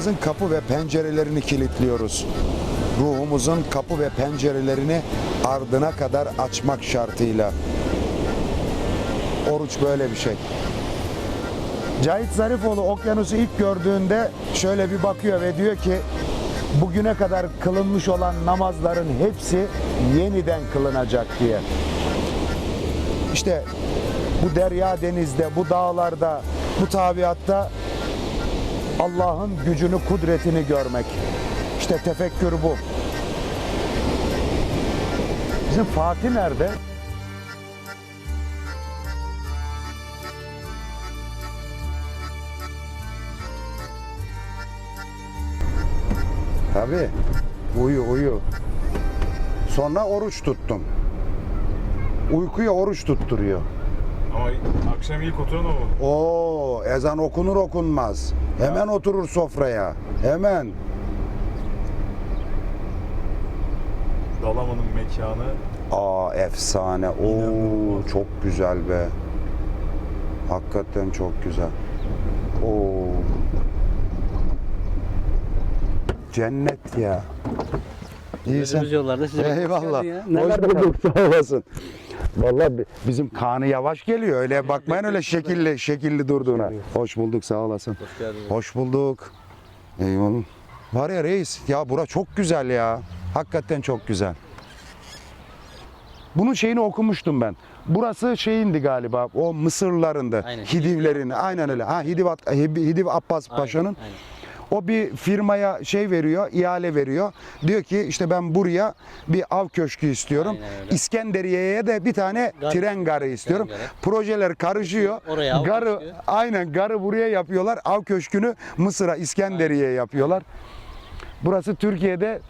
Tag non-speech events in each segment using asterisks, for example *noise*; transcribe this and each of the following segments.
Dünyamızın kapı ve pencerelerini kilitliyoruz. Ruhumuzun kapı ve pencerelerini ardına kadar açmak şartıyla. Oruç böyle bir şey. Cahit Zarifoğlu okyanusu ilk gördüğünde şöyle bir bakıyor ve diyor ki bugüne kadar kılınmış olan namazların hepsi yeniden kılınacak diye. İşte bu derya denizde, bu dağlarda, bu tabiatta Allah'ın gücünü, kudretini görmek. İşte tefekkür bu. Bizim Fatih nerede? Tabii. Uyu uyu. Sonra oruç tuttum. Uykuya oruç tutturuyor. Ama akşam ilk oturan o. Oo, ezan okunur okunmaz. Hemen oturur sofraya. Hemen. Dalaman'ın mekanı. Aa efsane. Oo çok güzel be. Hakikaten çok güzel. Oo. Cennet ya. İyisin. Gözümüz yollarda size Eyvallah. ya. Hoş Neler bulduk sağ olasın. Vallahi bi- bizim Kaan'ı yavaş geliyor. Öyle bakmayın öyle şekilli şekilli durduğuna. Hoş bulduk sağ olasın. Hoş geldiniz. Hoş bulduk. Eyvallah. Var ya reis ya bura çok güzel ya. Hakikaten çok güzel. Bunun şeyini okumuştum ben. Burası şeyindi galiba o Mısırlarında. Hidivlerin aynen öyle. Ha Hidiv, Hidiv Abbas Paşa'nın aynen. O bir firmaya şey veriyor, ihale veriyor. Diyor ki işte ben buraya bir av köşkü istiyorum. İskenderiye'ye de bir tane Gar- tren garı istiyorum. garı. Projeler karışıyor. Oraya av garı köşkü. aynen garı buraya yapıyorlar. Av köşkünü Mısır'a, İskenderiye'ye yapıyorlar. Burası Türkiye'de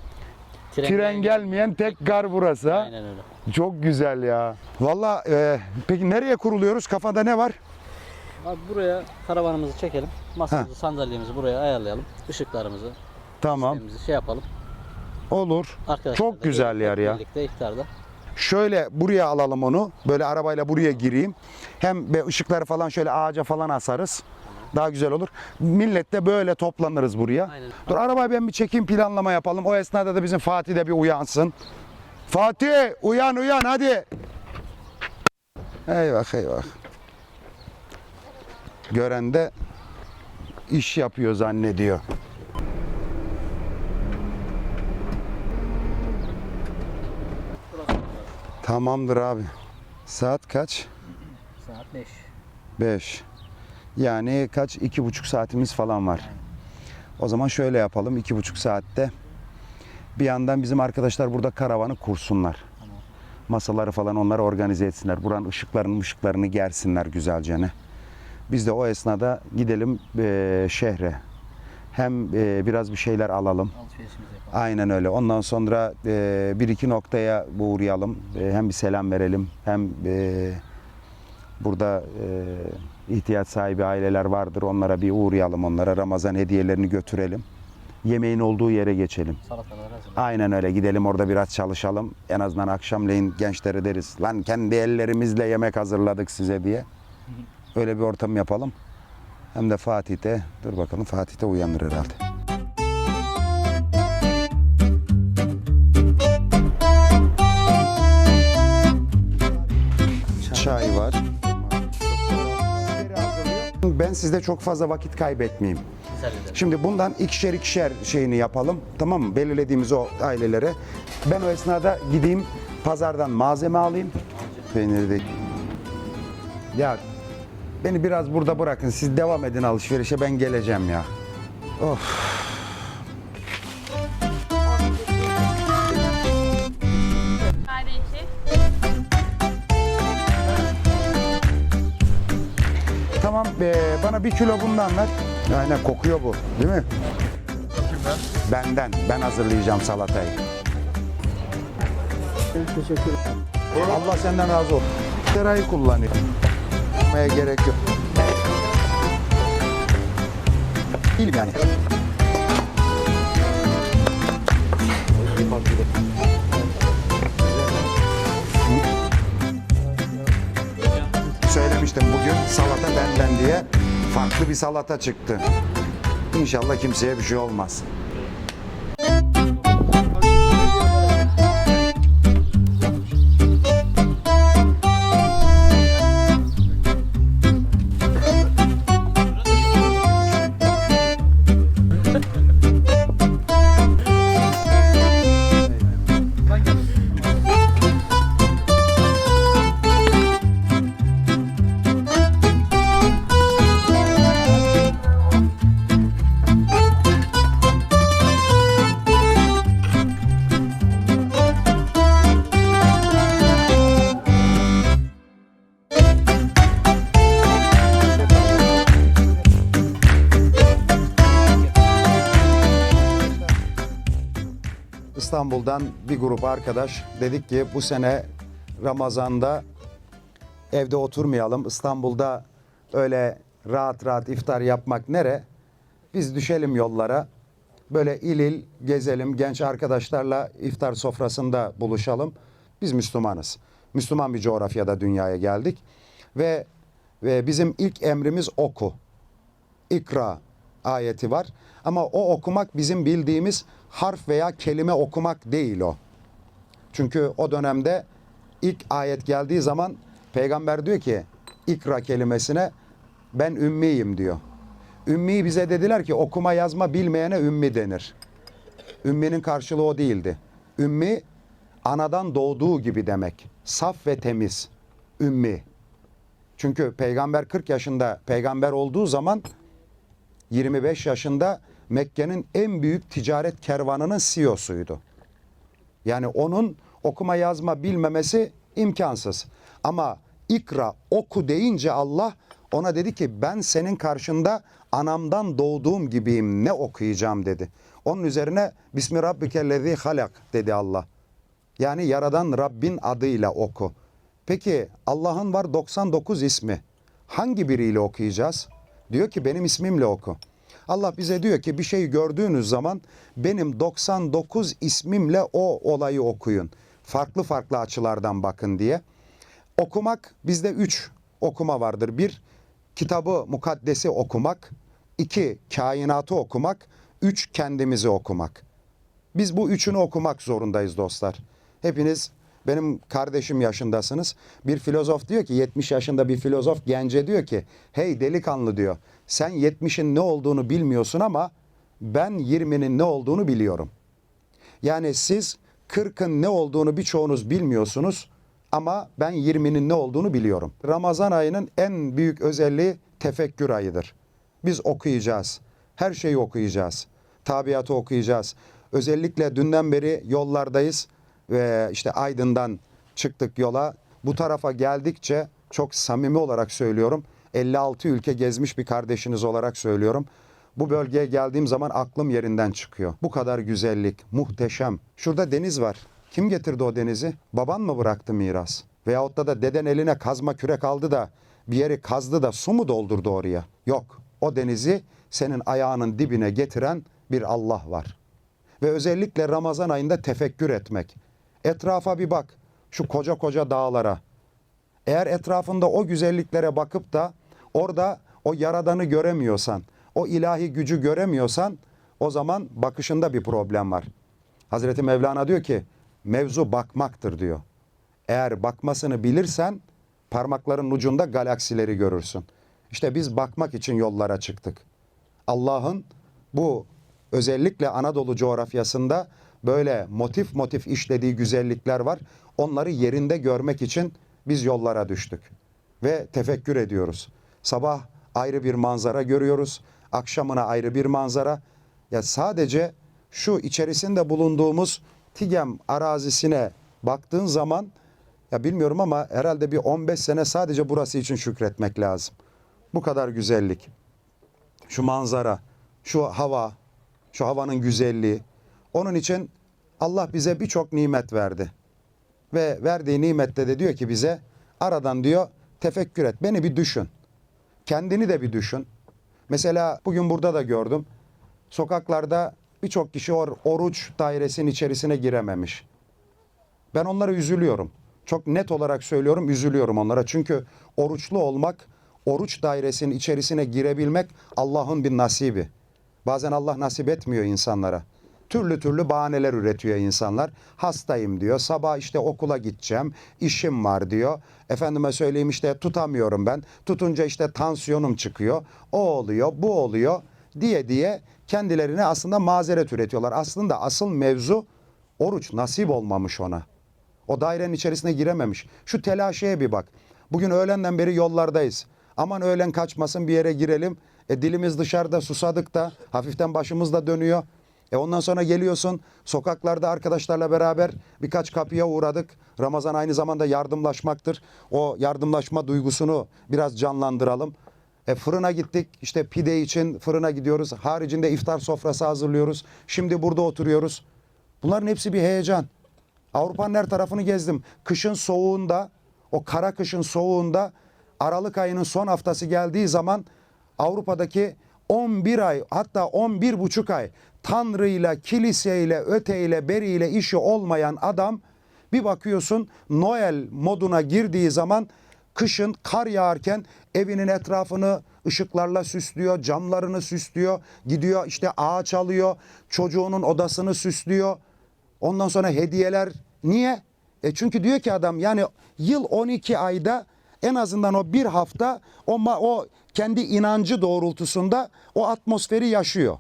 tren, gelmeyen tek gar burası. ha. Aynen öyle. Çok güzel ya. Valla e, peki nereye kuruluyoruz? Kafada ne var? Abi buraya karavanımızı çekelim. Masamızı, sandalyemizi buraya ayarlayalım. Işıklarımızı, Tamam. sistemimizi şey yapalım. Olur. Arkadaşlar Çok da güzel yer ya. Birlikte iftarda. Şöyle buraya alalım onu. Böyle arabayla buraya gireyim. Hem be ışıkları falan şöyle ağaca falan asarız. Daha güzel olur. Millet de böyle toplanırız buraya. Aynen. Dur arabayı ben bir çekeyim planlama yapalım. O esnada da bizim Fatih de bir uyansın. Fatih uyan uyan hadi. Eyvah eyvah. Gören de iş yapıyor zannediyor. Tamamdır abi. Saat kaç? Saat 5. 5. Yani kaç? iki buçuk saatimiz falan var. O zaman şöyle yapalım. iki buçuk saatte bir yandan bizim arkadaşlar burada karavanı kursunlar. Masaları falan onları organize etsinler. Buranın ışıklarını ışıklarını gersinler güzelce ne. Biz de o esnada gidelim eee, şehre. Hem eee, biraz bir şeyler alalım. Aynen öyle. Ondan sonra e, bir iki noktaya uğrayalım. E, hem bir selam verelim hem e, burada e, ihtiyaç sahibi aileler vardır. Onlara bir uğrayalım. Onlara Ramazan hediyelerini götürelim. Yemeğin olduğu yere geçelim. Aynen öyle. Gidelim orada biraz çalışalım. En azından akşamleyin gençlere deriz. Lan kendi ellerimizle yemek hazırladık size diye. *laughs* Öyle bir ortam yapalım. Hem de Fatih'te, dur bakalım Fatih'te uyanır herhalde. Çay var. Ben sizde çok fazla vakit kaybetmeyeyim. Şimdi bundan ikişer ikişer şeyini yapalım. Tamam mı? Belirlediğimiz o ailelere. Ben o esnada gideyim pazardan malzeme alayım. Peyniri de. Ya beni biraz burada bırakın. Siz devam edin alışverişe. Ben geleceğim ya. Of. Tamam eee, bana bir kilo bundan ver. Aynen kokuyor bu. Değil mi? Benden. Ben hazırlayacağım salatayı. Teşekkür Allah senden razı olsun. Terayı kullanıyor. Yapmaya gerek yok. Değilim yani. Söylemiştim bugün salata benden diye farklı bir salata çıktı. İnşallah kimseye bir şey olmaz. İstanbul'dan bir grup arkadaş dedik ki bu sene Ramazan'da evde oturmayalım. İstanbul'da öyle rahat rahat iftar yapmak nere? Biz düşelim yollara. Böyle il il gezelim. Genç arkadaşlarla iftar sofrasında buluşalım. Biz Müslümanız. Müslüman bir coğrafyada dünyaya geldik. Ve, ve bizim ilk emrimiz oku. İkra ayeti var. Ama o okumak bizim bildiğimiz harf veya kelime okumak değil o. Çünkü o dönemde ilk ayet geldiği zaman peygamber diyor ki ikra kelimesine ben ümmiyim diyor. Ümmi bize dediler ki okuma yazma bilmeyene ümmi denir. Ümminin karşılığı o değildi. Ümmi anadan doğduğu gibi demek. Saf ve temiz. Ümmi. Çünkü peygamber 40 yaşında peygamber olduğu zaman 25 yaşında Mekke'nin en büyük ticaret kervanının CEO'suydu. Yani onun okuma yazma bilmemesi imkansız. Ama ikra oku deyince Allah ona dedi ki ben senin karşında anamdan doğduğum gibiyim ne okuyacağım dedi. Onun üzerine Bismi Rabbikellezi halak dedi Allah. Yani yaradan Rabbin adıyla oku. Peki Allah'ın var 99 ismi. Hangi biriyle okuyacağız? Diyor ki benim ismimle oku. Allah bize diyor ki bir şeyi gördüğünüz zaman benim 99 ismimle o olayı okuyun. Farklı farklı açılardan bakın diye. Okumak bizde üç okuma vardır. Bir, kitabı mukaddesi okumak. iki kainatı okumak. Üç, kendimizi okumak. Biz bu üçünü okumak zorundayız dostlar. Hepiniz benim kardeşim yaşındasınız. Bir filozof diyor ki 70 yaşında bir filozof gence diyor ki hey delikanlı diyor. Sen 70'in ne olduğunu bilmiyorsun ama ben 20'nin ne olduğunu biliyorum. Yani siz 40'ın ne olduğunu birçoğunuz bilmiyorsunuz ama ben 20'nin ne olduğunu biliyorum. Ramazan ayının en büyük özelliği tefekkür ayıdır. Biz okuyacağız. Her şeyi okuyacağız. Tabiatı okuyacağız. Özellikle dünden beri yollardayız ve işte Aydın'dan çıktık yola. Bu tarafa geldikçe çok samimi olarak söylüyorum. 56 ülke gezmiş bir kardeşiniz olarak söylüyorum. Bu bölgeye geldiğim zaman aklım yerinden çıkıyor. Bu kadar güzellik, muhteşem. Şurada deniz var. Kim getirdi o denizi? Baban mı bıraktı miras? Veyahut da da deden eline kazma kürek aldı da bir yeri kazdı da su mu doldurdu oraya? Yok. O denizi senin ayağının dibine getiren bir Allah var. Ve özellikle Ramazan ayında tefekkür etmek. Etrafa bir bak. Şu koca koca dağlara. Eğer etrafında o güzelliklere bakıp da orada o yaradanı göremiyorsan, o ilahi gücü göremiyorsan o zaman bakışında bir problem var. Hazreti Mevlana diyor ki mevzu bakmaktır diyor. Eğer bakmasını bilirsen parmakların ucunda galaksileri görürsün. İşte biz bakmak için yollara çıktık. Allah'ın bu özellikle Anadolu coğrafyasında böyle motif motif işlediği güzellikler var. Onları yerinde görmek için biz yollara düştük ve tefekkür ediyoruz. Sabah ayrı bir manzara görüyoruz, akşamına ayrı bir manzara. Ya sadece şu içerisinde bulunduğumuz Tigem arazisine baktığın zaman ya bilmiyorum ama herhalde bir 15 sene sadece burası için şükretmek lazım. Bu kadar güzellik şu manzara, şu hava, şu havanın güzelliği. Onun için Allah bize birçok nimet verdi. Ve verdiği nimette de diyor ki bize aradan diyor tefekkür et. Beni bir düşün. Kendini de bir düşün. Mesela bugün burada da gördüm. Sokaklarda birçok kişi or, oruç dairesinin içerisine girememiş. Ben onlara üzülüyorum. Çok net olarak söylüyorum üzülüyorum onlara. Çünkü oruçlu olmak, oruç dairesinin içerisine girebilmek Allah'ın bir nasibi. Bazen Allah nasip etmiyor insanlara. Türlü türlü bahaneler üretiyor insanlar. Hastayım diyor. Sabah işte okula gideceğim. işim var diyor. Efendime söyleyeyim işte tutamıyorum ben. Tutunca işte tansiyonum çıkıyor. O oluyor, bu oluyor diye diye kendilerine aslında mazeret üretiyorlar. Aslında asıl mevzu oruç nasip olmamış ona. O dairenin içerisine girememiş. Şu telaşeye bir bak. Bugün öğlenden beri yollardayız. Aman öğlen kaçmasın bir yere girelim. E dilimiz dışarıda susadık da hafiften başımız da dönüyor. E ondan sonra geliyorsun sokaklarda arkadaşlarla beraber birkaç kapıya uğradık. Ramazan aynı zamanda yardımlaşmaktır. O yardımlaşma duygusunu biraz canlandıralım. E fırına gittik işte pide için fırına gidiyoruz. Haricinde iftar sofrası hazırlıyoruz. Şimdi burada oturuyoruz. Bunların hepsi bir heyecan. Avrupa'nın her tarafını gezdim. Kışın soğuğunda, o kara kışın soğuğunda Aralık ayının son haftası geldiği zaman Avrupa'daki 11 ay hatta 11 buçuk ay Tanrı'yla, kiliseyle, öteyle, beriyle işi olmayan adam bir bakıyorsun Noel moduna girdiği zaman kışın kar yağarken evinin etrafını ışıklarla süslüyor, camlarını süslüyor, gidiyor işte ağaç alıyor, çocuğunun odasını süslüyor. Ondan sonra hediyeler. Niye? E çünkü diyor ki adam yani yıl 12 ayda en azından o bir hafta o, o kendi inancı doğrultusunda o atmosferi yaşıyor.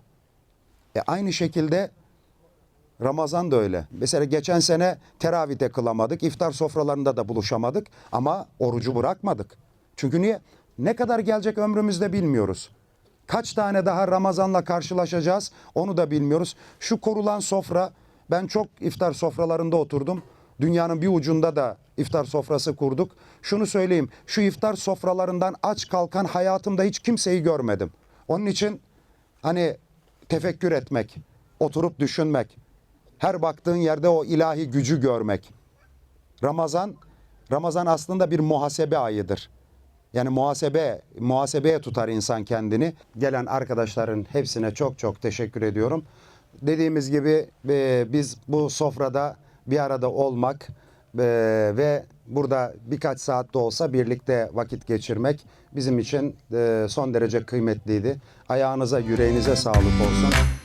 E aynı şekilde Ramazan da öyle. Mesela geçen sene teravihde kılamadık, iftar sofralarında da buluşamadık ama orucu bırakmadık. Çünkü niye? Ne kadar gelecek ömrümüzde bilmiyoruz. Kaç tane daha Ramazan'la karşılaşacağız onu da bilmiyoruz. Şu korulan sofra, ben çok iftar sofralarında oturdum. Dünyanın bir ucunda da iftar sofrası kurduk. Şunu söyleyeyim, şu iftar sofralarından aç kalkan hayatımda hiç kimseyi görmedim. Onun için hani tefekkür etmek, oturup düşünmek, her baktığın yerde o ilahi gücü görmek. Ramazan, Ramazan aslında bir muhasebe ayıdır. Yani muhasebe, muhasebeye tutar insan kendini. Gelen arkadaşların hepsine çok çok teşekkür ediyorum. Dediğimiz gibi e, biz bu sofrada bir arada olmak e, ve burada birkaç saat de olsa birlikte vakit geçirmek bizim için e, son derece kıymetliydi. Ayağınıza, yüreğinize sağlık olsun.